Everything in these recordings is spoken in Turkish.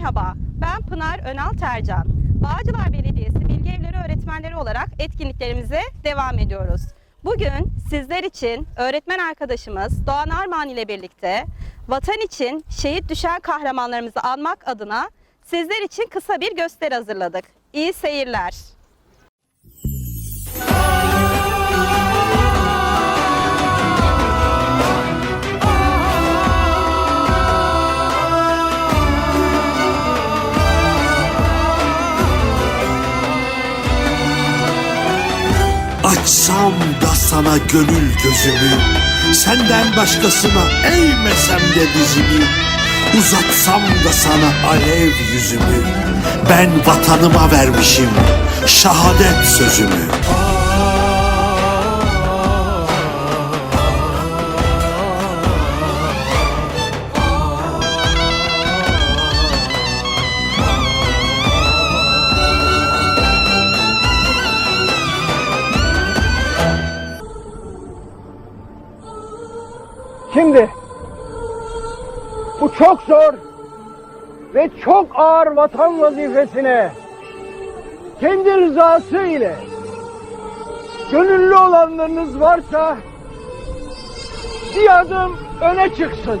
Merhaba, ben Pınar Önal Tercan. Bağcılar Belediyesi Bilgi Evleri öğretmenleri olarak etkinliklerimize devam ediyoruz. Bugün sizler için öğretmen arkadaşımız Doğan Armağan ile birlikte vatan için şehit düşen kahramanlarımızı anmak adına sizler için kısa bir gösteri hazırladık. İyi seyirler. Açsam da sana gönül gözümü Senden başkasına eğmesem de dizimi. Uzatsam da sana alev yüzümü Ben vatanıma vermişim şehadet sözümü bu çok zor ve çok ağır vatan vazifesine kendi rızası ile gönüllü olanlarınız varsa bir adım öne çıksın.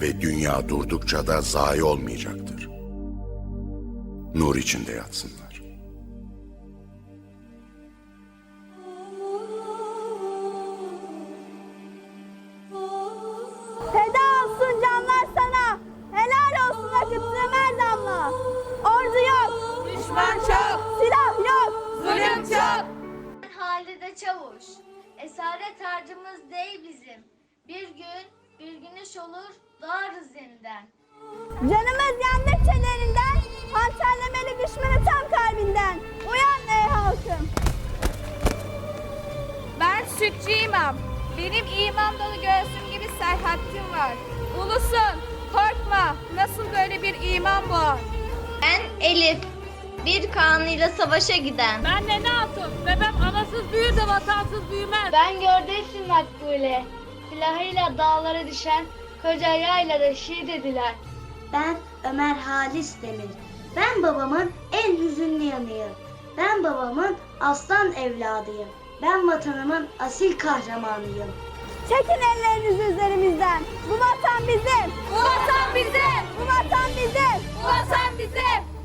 ve dünya durdukça da zayi olmayacaktır. Nur içinde yatsınlar. Feda olsun canlar sana. Helal olsun akıttığım her damla. Ordu yok. Düşman çok. Silah yok. Zulüm çok. Halide Çavuş. Esaret harcımız değil bizim. Bir gün bir güneş olur doğarız yeniden. Canımız yandı çelerinden. Hançerlemeli düşmanı tam kalbinden. Uyan ey halkım. Ben sütçü imam. Benim imam dolu göğsüm gibi serhattim var. Ulusun, korkma. Nasıl böyle bir iman bu? Ben Elif. Bir kanıyla savaşa giden. Ben Nene Hatun. Bebem anasız büyür de vatansız büyümez. Ben gördüysün Makbule. Silahıyla dağlara düşen koca yaylara şehit ediler. Ben Ömer Halis Demir. Ben babamın en hüzünlü yanıyım. Ben babamın aslan evladıyım. Ben vatanımın asil kahramanıyım. Çekin ellerinizi üzerimizden. Bu vatan bizim. Bu vatan bizim. Bu vatan bizim. Bu vatan bizim.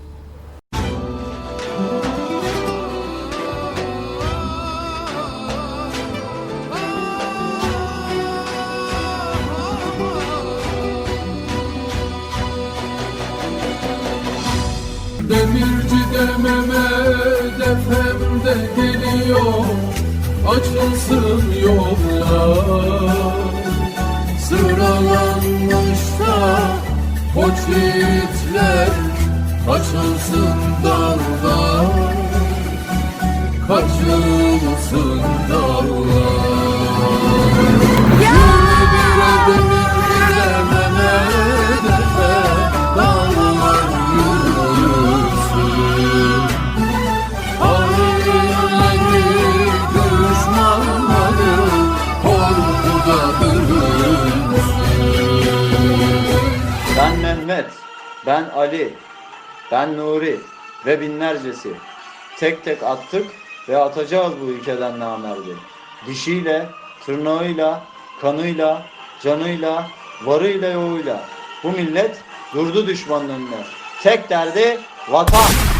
De geliyor Açılsın yollar. Sıralanmış da koç yiğitler Açılsın dağlar Kaçılsın dağlar ben Ali, ben Nuri ve binlercesi. Tek tek attık ve atacağız bu ülkeden namerdi. Dişiyle, tırnağıyla, kanıyla, canıyla, varıyla yoğuyla. Bu millet durdu düşmanın önüne. Tek derdi vatan.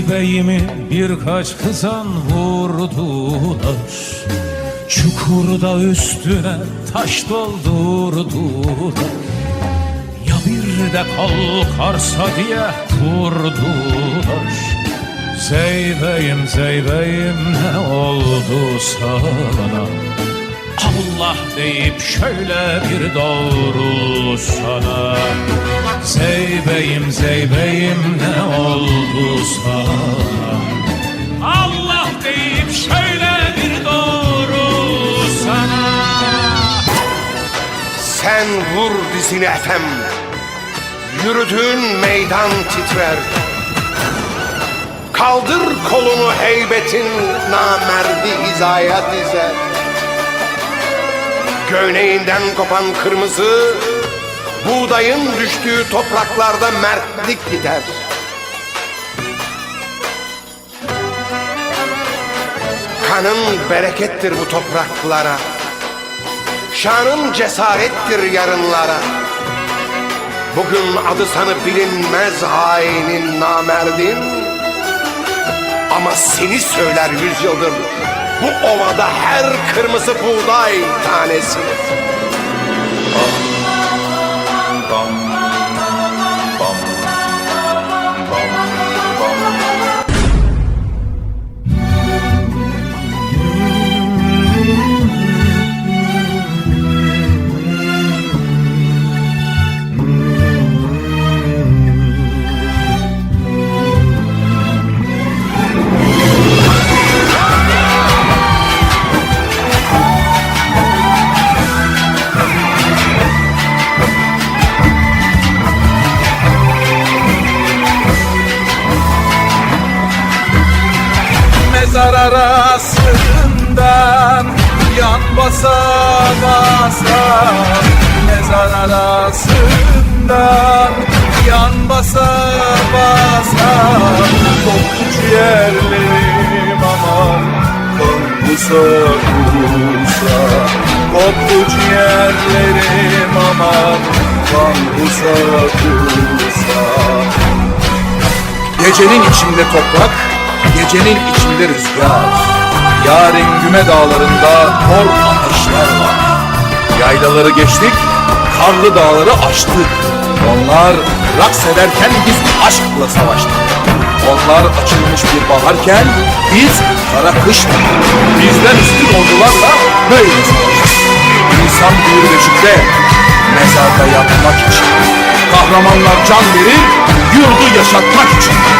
Zeybeyimi birkaç kızan vurdular Çukurda üstüne taş doldurdular Ya bir de kalkarsa diye vurdular Zeybeyim zeybeyim ne oldu sana Allah deyip şöyle bir doğrulsana Zeybeyim zeybeyim ne oldu sana Allah deyip şöyle bir doğrulsana Sen vur dizini efem. Yürüdüğün meydan titrer. Kaldır kolunu heybetin namerdi hizaya dizer. Göğneğinden kopan kırmızı, buğdayın düştüğü topraklarda mertlik biter. Kanın berekettir bu topraklara. Şanın cesarettir yarınlara. Bugün adı sanı bilinmez hainin namerdin. Ama seni söyler yüzyıldır bu ovada her kırmızı buğday tanesi. Mezar arasından yan basa basa Mezar arasından yan basa basa Koptu ciğerlerim aman Konkusa kusa Koptu ciğerlerim aman Konkusa kusa Gecenin içinde toprak, gecenin içinde rüzgar. Yarın güme dağlarında mor ateşler var. Yaylaları geçtik, karlı dağları aştık. Onlar raks ederken biz aşkla savaştık. Onlar açılmış bir baharken biz kara kışla, bizden üstün ordularla böyle savaştık. İnsan büyür beşikte, mezarda yatmak için. Kahramanlar can verir, yurdu yaşatmak için.